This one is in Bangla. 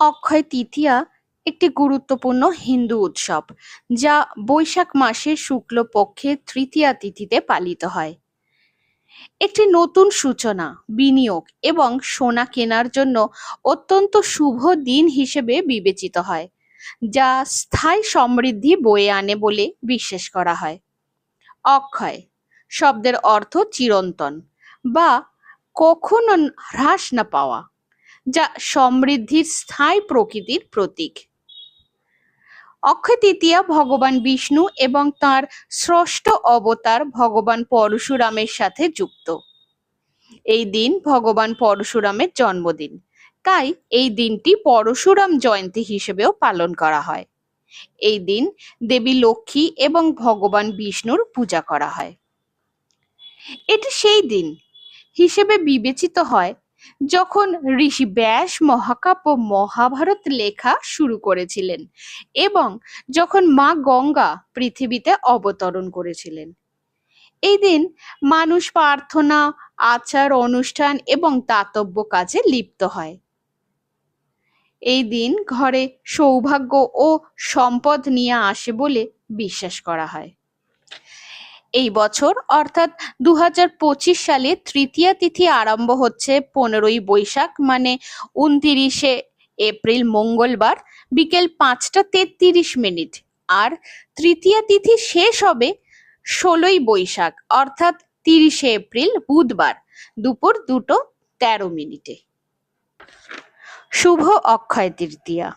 অক্ষয় তৃতীয়া একটি গুরুত্বপূর্ণ হিন্দু উৎসব, যা বৈশাখ মাসের শুক্লপক্ষের তৃতীয়া তিথিতে পালিত হয়। একটি নতুন সূচনা, বিনিয়োগ এবং সোনা কেনার জন্য অত্যন্ত শুভ দিন হিসেবে বিবেচিত হয়, যা স্থায়ী সমৃদ্ধি বয়ে আনে বলে বিশ্বাস করা হয়। অক্ষয় শব্দের অর্থ চিরন্তন বা কখনো হ্রাস না পাওয়া। যা সমৃদ্ধির স্থায়ী প্রকৃতির প্রতীক। অক্ষয় তৃতীয়া ভগবান বিষ্ণু এবং তার ষষ্ঠ অবতার ভগবান পরশুরামের সাথে যুক্ত। এই দিন ভগবান পরশুরামের জন্মদিন। তাই এই দিনটি পরশুরাম জয়ন্তী হিসেবেও পালন করা হয়। এই দিন দেবী লক্ষ্মী এবং ভগবান বিষ্ণুর পূজা করা হয়। এটি সেই দিন হিসেবে বিবেচিত হয় যখন ঋষি ব্যাস মহাকাব্য মহাভারত লেখা শুরু করেছিলেন এবং যখন মা গঙ্গা পৃথিবীতে অবতরণ করেছিলেন। এই দিন মানুষ প্রার্থনা, আচার, অনুষ্ঠান এবং দাতব্য কাজে লিপ্ত হয়। এই দিন ঘরে সৌভাগ্য ও সম্পদ নিয়ে আসে বলে বিশ্বাস করা হয়। এই বছর, অর্থাৎ দু হাজার পঁচিশ সালে তৃতীয়া তিথি আরম্ভ হচ্ছে পনেরোই বৈশাখ মানে উনতিরিশে এপ্রিল মঙ্গলবার বিকেল পাঁচটা তেত্রিশ মিনিট। আর তৃতীয়া তিথি শেষ হবে ষোলোই বৈশাখ, অর্থাৎ তিরিশে এপ্রিল বুধবার দুপুর দুটো তেরো মিনিটে। শুভ অক্ষয় তৃতীয়া।